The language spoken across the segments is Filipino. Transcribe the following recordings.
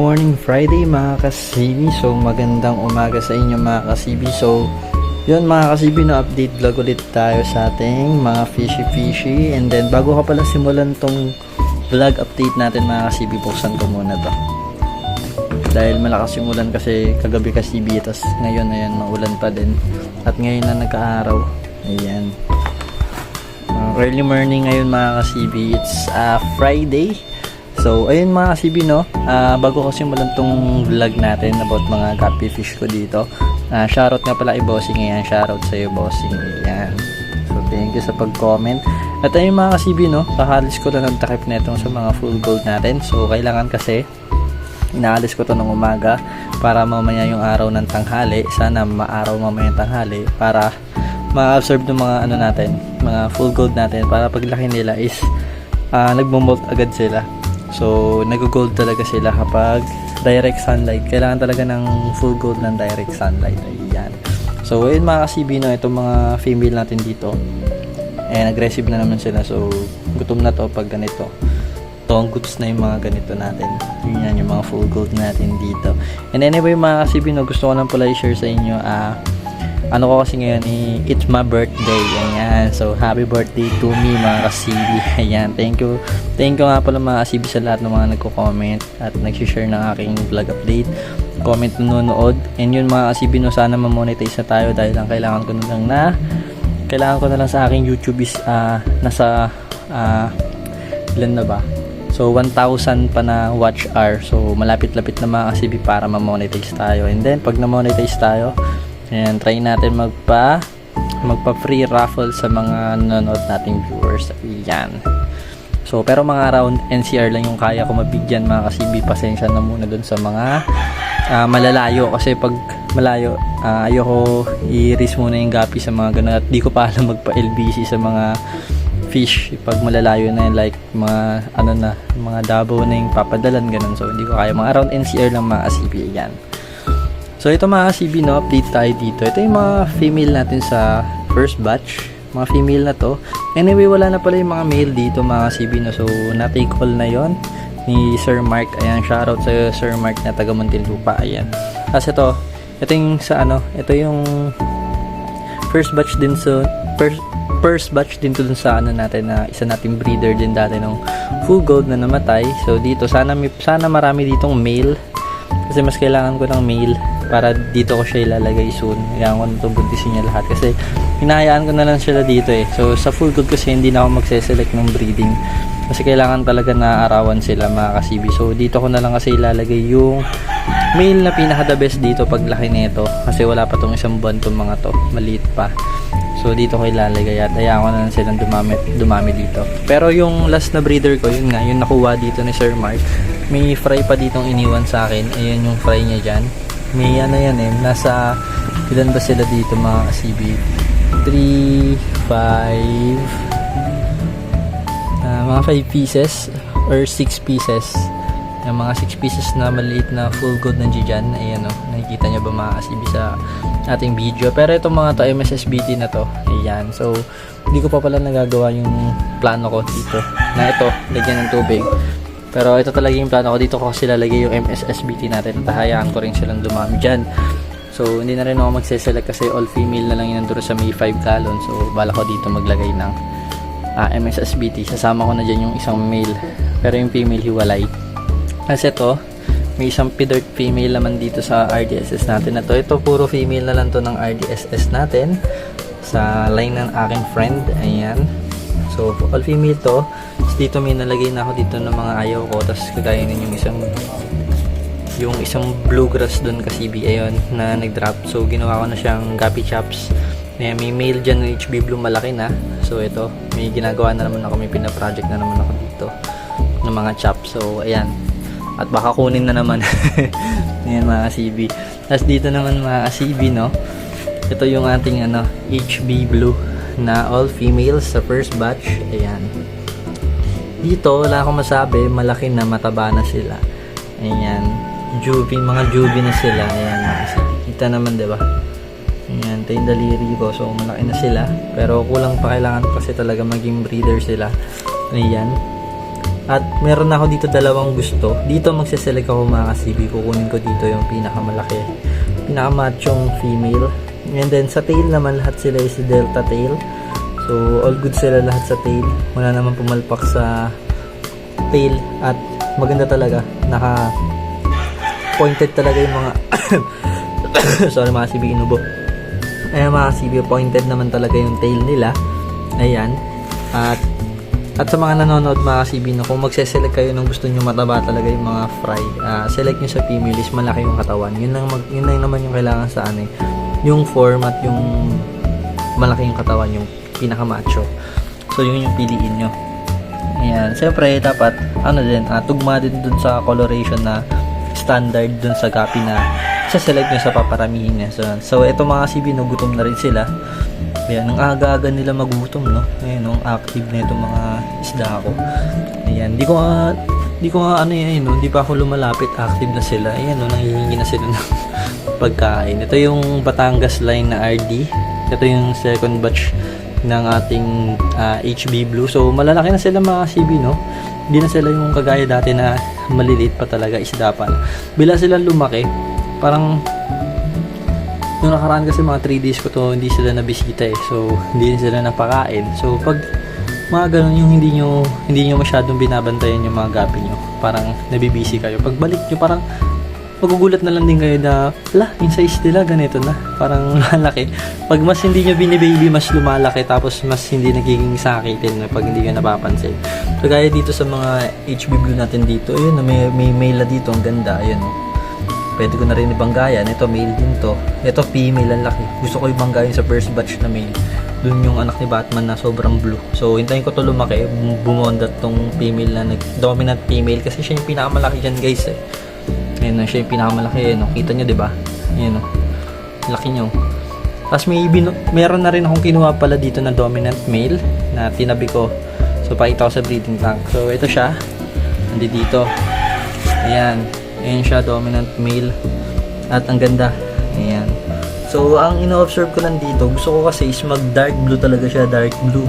morning Friday mga kasibi. So magandang umaga sa inyo mga kasibi. So yun mga kasibi na update vlog ulit tayo sa ating mga fishy fishy. And then bago ka pala simulan tong vlog update natin mga kasibi, buksan ko muna to. Dahil malakas yung ulan kasi kagabi kasibi, tapos ngayon ayan maulan pa din. At ngayon na nagka-araw. Ayan. Uh, early morning ngayon mga kasibi. It's uh, Friday. So, ayun mga kasibi, no? Ah, bago ko simulan tong vlog natin about mga guppy fish ko dito. Uh, shoutout nga pala kay Bossing. Ayan, shoutout sa'yo, Bossing. Ayan. So, thank you sa pag-comment. At ayun mga kasibi, no? Kakalis ko lang ng takip na sa mga full gold natin. So, kailangan kasi inaalis ko to ng umaga para mamaya yung araw ng tanghali. Sana maaraw mamaya yung tanghali para ma-absorb ng mga ano natin, mga full gold natin para paglaki nila is uh, nagmo-molt agad sila. So, nag-gold talaga sila kapag direct sunlight. Kailangan talaga ng full gold ng direct sunlight. Ayan. So, ayun mga kasibino, itong mga female natin dito. And aggressive na naman sila. So, gutom na to pag ganito. Tong goods na yung mga ganito natin. Yun yan, yung mga full gold natin dito. And anyway, mga kasibino, gusto ko lang pala i-share sa inyo, ah, ano ko kasi ngayon, eh, it's my birthday. Ayan. So, happy birthday to me, mga kasibi. Ayan. Thank you. Thank you nga pala mga kasibi sa lahat ng mga nagko-comment at nag-share ng aking vlog update. Comment nanonood. And yun mga kasibi, no, sana ma-monetize na tayo dahil ang kailangan ko na lang na kailangan ko na lang sa aking YouTube is ah, nasa ah, ilan na ba? So, 1,000 pa na watch hour. So, malapit-lapit na mga kasibi para ma-monetize tayo. And then, pag na-monetize tayo, Ayan, try natin magpa magpa free raffle sa mga nanonood nating viewers. Ayan. So, pero mga around NCR lang yung kaya ko mabigyan mga kasibi. Pasensya na muna dun sa mga ah, malalayo. Kasi pag malayo, ah, ayoko i-risk muna yung gapi sa mga ganun. At di ko pa alam magpa-LBC sa mga fish pag malalayo na yun, like mga ano na mga dabo na yung papadalan ganun so hindi ko kaya mga around NCR lang mga kasibi yan So ito mga CB no, update tayo dito. Ito yung mga female natin sa first batch. Mga female na to. Anyway, wala na pala yung mga male dito mga CB no. So na-take all na yon ni Sir Mark. Ayan, shoutout sa Sir Mark na taga Muntinlupa. Ayan. Tapos ito, ito yung sa ano, ito yung first batch din sa first first batch din to dun sa ano natin na isa nating breeder din dati ng full gold na namatay. So dito sana may, sana marami ditong male kasi mas kailangan ko ng male para dito ko siya ilalagay soon. Kailangan ko na ito buntisin niya lahat kasi hinahayaan ko na lang sila dito eh. So sa full good kasi hindi na ako magse-select ng breeding kasi kailangan talaga na arawan sila mga kasibi. So dito ko na lang kasi ilalagay yung male na pinaka the best dito pag laki nito kasi wala pa tong isang buwan tong mga to. Maliit pa. So dito ko ilalagay at hayaan ko na lang silang dumami, dumami dito. Pero yung last na breeder ko, yun nga, yung nakuha dito ni Sir Mark. May fry pa ditong iniwan sa akin. Ayan yung fry niya dyan. May ano yan eh, nasa, ilan ba sila dito mga CB? 3, 5, ah, mga 5 pieces or 6 pieces. Yung mga 6 pieces na maliit na full gold nandiyan dyan. Ayan o, nakikita nyo ba mga CB sa ating video. Pero itong mga to, MSSBT na to. Ayan. So, hindi ko pa pala nagagawa yung plano ko dito. Na ito, lagyan ng tubig. Pero ito talaga yung plano ko. Dito ko kasi lalagay yung MSSBT natin. At hayaan ko rin silang dumami dyan. So, hindi na rin ako magseselect kasi all female na lang yung nanduro sa may 5 gallon. So, bala ko dito maglagay ng ah, MSSBT. Sasama ko na dyan yung isang male. Pero yung female hiwalay. Kasi ito, may isang pidirt female naman dito sa RDSS natin na to. Ito puro female na lang to ng RDSS natin sa line ng aking friend. Ayan. So, all female to. Dito may nalagay na ako dito ng mga ayaw ko. Tapos kagaya nun yung isang yung isang bluegrass doon kasi ayun na nag-drop. So, ginawa ko na siyang gappy chops. May, may male dyan ng HB Blue malaki na. So, ito. May ginagawa na naman ako. May pina-project na naman ako dito ng mga chops. So, ayan at baka kunin na naman ayan mga CB tapos dito naman mga CB no ito yung ating ano HB Blue na all females sa first batch ayan dito wala akong masabi malaki na mataba na sila ayan juvie mga juvie na sila ayan kita naman diba ayan ito yung daliri ko so malaki na sila pero kulang pa kailangan kasi talaga maging breeder sila ayan At meron ako dito dalawang gusto. Dito magseselect ako mga kasibi. Kukunin ko dito yung pinakamalaki. Pinakamachong female. And then sa tail naman lahat sila is delta tail. So all good sila lahat sa tail. Wala naman pumalpak sa tail. At maganda talaga. Naka pointed talaga yung mga sorry mga sibi inubo. Ayan mga sibi pointed naman talaga yung tail nila. Ayan. At at sa mga nanonood mga kasibino, kung magse-select kayo ng gusto nyo mataba talaga yung mga fry, ah, select nyo sa female is malaki yung katawan. Yun lang, mag, yun lang naman yung kailangan sa ano eh. Yung form at yung malaki yung katawan, yung pinakamacho. So yun yung piliin nyo. Ayan. Siyempre, dapat, ano din, ah, tugma din dun sa coloration na standard dun sa gapi na sa-select nyo sa paparamihin niya. So, so ito mga kasibino, gutom na rin sila. Ayan, ang aga-aga nila magutom, no? Ayan, ang active na itong mga isda ko. Ayan, di ko nga, di ko nga ano yan, no? Di pa ako lumalapit, active na sila. Ayan, no? Nangihingi na sila ng pagkain. Ito yung Batangas line na RD. Ito yung second batch ng ating ah, HB Blue. So, malalaki na sila mga CB, no? Hindi na sila yung kagaya dati na maliliit pa talaga, isda pa. Bila sila lumaki, parang Nung nakaraan kasi mga 3 days ko to, hindi sila nabisita eh. So, hindi sila napakain. So, pag mga ganun yung hindi nyo, hindi nyo masyadong binabantayan yung mga gabi nyo. Parang nabibisi kayo. Pag balik nyo, parang magugulat na lang din kayo na, la, yung size nila ganito na. Parang malaki. Pag mas hindi nyo binibaby, mas lumalaki. Tapos mas hindi nagiging sakitin na pag hindi nyo napapansin. So, gaya dito sa mga HB Blue natin dito, ayun, may, may male dito, ang ganda, ayun, oh pwede ko na rin ibanggayan. Ito, male din to. Ito, female, ang laki. Gusto ko ibanggayan sa first batch na male. Doon yung anak ni Batman na sobrang blue. So, hintayin ko to lumaki. bum- Bumondat tong female na nag dominant female. Kasi siya yung pinakamalaki dyan, guys, eh. Ayan, oh, siya yung pinakamalaki. Eh, no? Kita nyo, di ba? Ayan, no? Laki nyo. Tapos may binu- meron na rin akong kinuha pala dito na dominant male na tinabi ko. So, pakita ko sa breeding tank. So, ito siya. Nandito dito. Ayan. Ayan siya, dominant male. At ang ganda. Ayan. So, ang ino-observe ko lang dito, gusto ko kasi is mag-dark blue talaga siya, dark blue.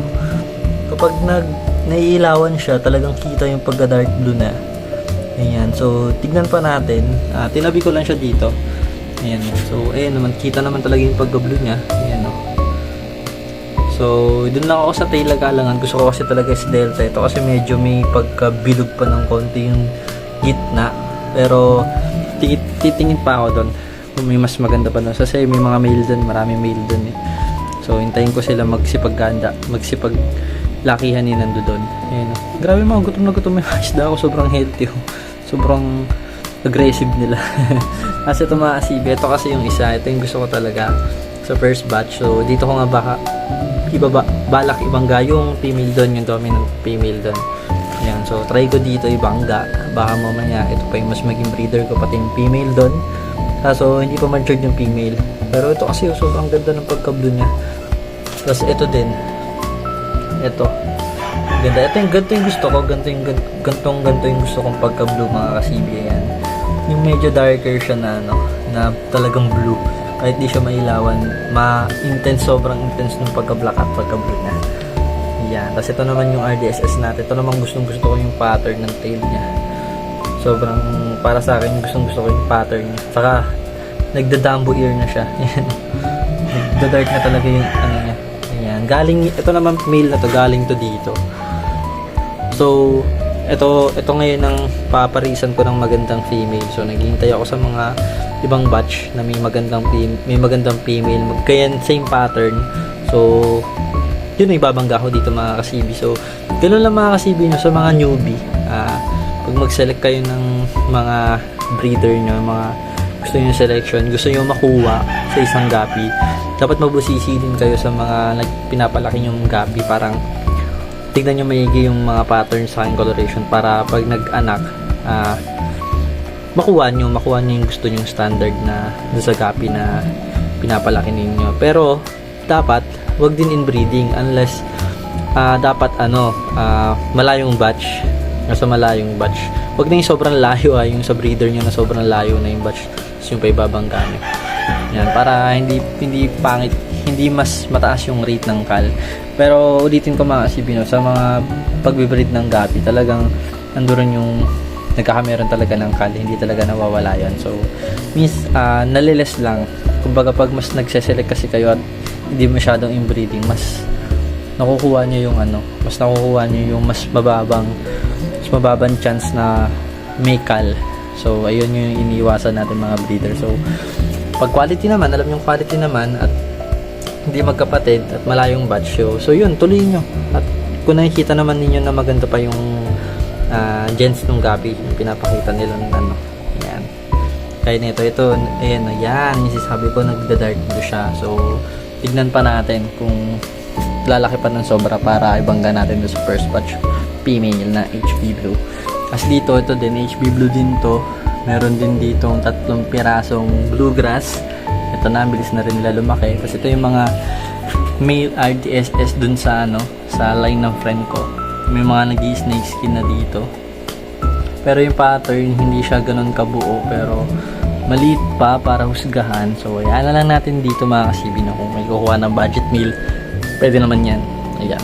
Kapag nag naiilawan siya, talagang kita yung pagka-dark blue na. Ayan. So, tignan pa natin. Ah, tinabi ko lang siya dito. Ayan. So, ayan naman. Kita naman talaga yung pagka-blue niya. Ayan, oh. So, dun lang ako sa tail kalangan. Gusto ko kasi talaga is delta. Ito kasi medyo may pagkabilog pa ng konti yung gitna. Pero, ti- titingin pa ako doon. Kung may mas maganda pa doon. Kasi may mga male doon. Marami male doon eh. So, hintayin ko sila magsipagganda. Magsipag lakihan ni nando doon. Ayan. oh. Grabe mga gutom na gutom yung mga isda ako. Sobrang healthy. oh. Sobrang aggressive nila. kasi ito mga asibi. Ito kasi yung isa. Ito yung gusto ko talaga sa first batch. So, dito ko nga baka ibaba, balak ibangga yung female doon, yung dominant female doon. Ayan, so try ko dito ibangga. Baka mamaya ito pa yung mas maging breeder ko pati yung female doon. Kaso hindi pa matured yung female. Pero ito kasi oh, sobrang ganda ng pagka-blue niya. Tapos ito din. Ito. Ganda. Ito yung ganito yung gusto ko. Ganito yung gan- gantong ganito yung gusto kong pagka-blue mga kasibi. Ayan. Yung medyo darker siya na ano, na talagang blue. Kahit di siya mailawan, ma-intense, sobrang intense ng pagka-black at pagka-blue na. Yan. Tapos ito naman yung RDSS natin. Ito naman gustong gusto ko yung pattern ng tail niya. Sobrang, para sa akin, gustong gusto ko yung pattern niya. Saka, nagda-dumbo ear na siya. Yan. Nagda-dark na talaga yung ano niya. Ayan. Galing, ito naman male na to. Galing to dito. So, ito, ito ngayon ang paparisan ko ng magandang female. So, naghihintay ako sa mga ibang batch na may magandang may magandang female. Kaya same pattern. So, yun ang ibabangga ko dito mga kasibi. So, ganun lang mga kasibi nyo sa mga newbie. Ah, pag mag-select kayo ng mga breeder nyo, mga gusto nyo selection, gusto nyo makuha sa isang gapi, dapat mabusisi din kayo sa mga nagpinapalaki yung gapi. Parang tignan nyo maigi yung mga patterns sa aking coloration para pag nag-anak, ah, makuha nyo, makuha nyo yung gusto nyo standard na doon sa gapi na pinapalaki ninyo. Pero, dapat, wag din inbreeding unless ah, dapat ano, ah, malayong batch. Nasa malayong batch. Wag na yung sobrang layo ah, yung sa breeder nyo na sobrang layo na yung batch. Yung pa ibabangga. Yan, para hindi hindi pangit, hindi mas mataas yung rate ng kal. Pero ulitin ko mga kasibino, sa mga pagbe-breed ng gapi, talagang nandoon yung nagkakameron talaga ng kal, hindi talaga nawawala yan. So, miss, ah naliles lang. Kumbaga pag mas nagseselect kasi kayo at hindi masyadong inbreeding, mas nakukuha nyo yung ano, mas nakukuha nyo yung mas mababang, mas mababang chance na may kal. So, ayun yung iniiwasan natin mga breeder. So, pag quality naman, alam yung quality naman at hindi magkapatid at malayong batch so, so yun, tuloy nyo. At kung nakikita naman ninyo na maganda pa yung ah, gens ng gabi yung pinapakita nila ng ano yan. Kaya nito, ito, ayan, yan yung sinasabi ko, nagda-dark blue siya. So, tignan pa natin kung lalaki pa ng sobra para ibangga natin sa first batch female na HB blue. As dito, ito din, HB blue din to. Meron din dito tatlong pirasong bluegrass ito na, ang bilis na rin nila lumaki. Kasi ito yung mga male RDSS dun sa ano, sa line ng friend ko. May mga nag snake skin na dito. Pero yung pattern, hindi siya ganun kabuo. Pero maliit pa para husgahan. So, ayan na lang natin dito mga kasibin na kung may kukuha ng budget meal. Pwede naman yan. Ayan.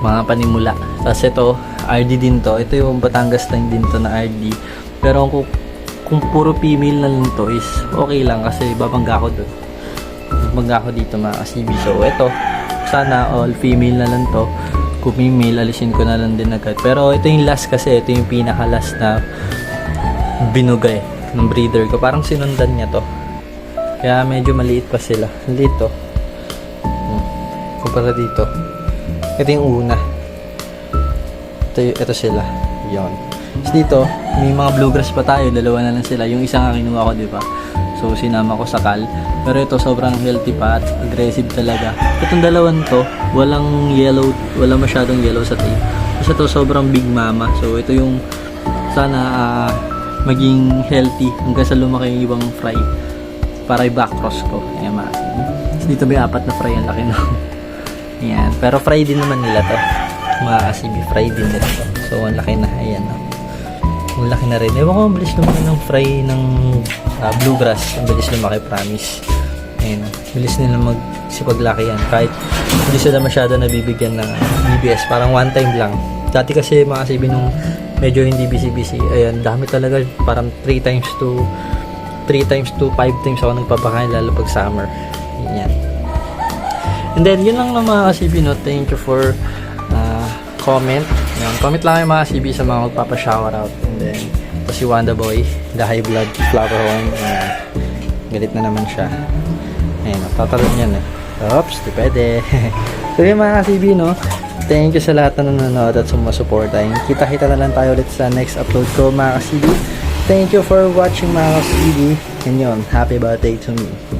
Mga panimula. Tapos ito, RD din to. Ito yung Batangas line din to na RD. Pero kung kung puro female na lang to is okay lang kasi babangga ko doon. Babangga ko dito mga kasibi. So, ito, sana all female na lang to. Kung may male, alisin ko na lang din agad. Pero ito yung last kasi, ito yung pinaka last na binugay ng breeder ko. Parang sinundan niya to. Kaya medyo maliit pa sila. Maliit to. Hmm. Kumpara dito. Ito yung una. Ito, ito sila. Yon. Tapos dito, may mga bluegrass pa tayo. Dalawa na lang sila. Yung isang ang kinuha ko, di ba? So, sinama ko sa kal. Pero ito, sobrang healthy pa at aggressive talaga. Itong dalawan to, walang yellow, wala masyadong yellow sa tape. Kasi ito, sobrang big mama. So, ito yung sana ah, maging healthy hanggang sa lumaki yung ibang fry para i-back cross ko. Ayan. Tapos dito may apat na fry. Ang laki no. Ayan. Pero fry din naman nila to. Mga kasibi, fry din nila to. So, ang laki na. Ayan, no. Ang laki na rin. Ewan ko, ang bilis lumaki ng fry ng ah, bluegrass. Ang bilis lumaki, promise. Ayan, no. bilis nila magsipaglaki yan. Kahit hindi sila masyado nabibigyan ng BBS. Parang one time lang. Dati kasi mga kasibi nung medyo hindi busy-busy. Ayan, dami talaga. Parang 3 times to 3 times to 5 times ako nagpapakain lalo pag summer. Yan. And then, yun lang ng mga kasibi, no? Thank you for uh, comment. Yan. Comment lang kayo mga kasibi sa mga magpapa-shoutout. And then, ito si Wanda Boy, the high blood flower horn. Ayan. Galit na naman siya. Ayan, tatalon yan eh. Oops, di pwede. so yun mga kasibi, no? Thank you sa lahat na nanonood at sumusuporta. Kita-kita na lang tayo ulit sa next upload ko mga kasibi. Thank you for watching mga kasibi. And yun, happy birthday to me.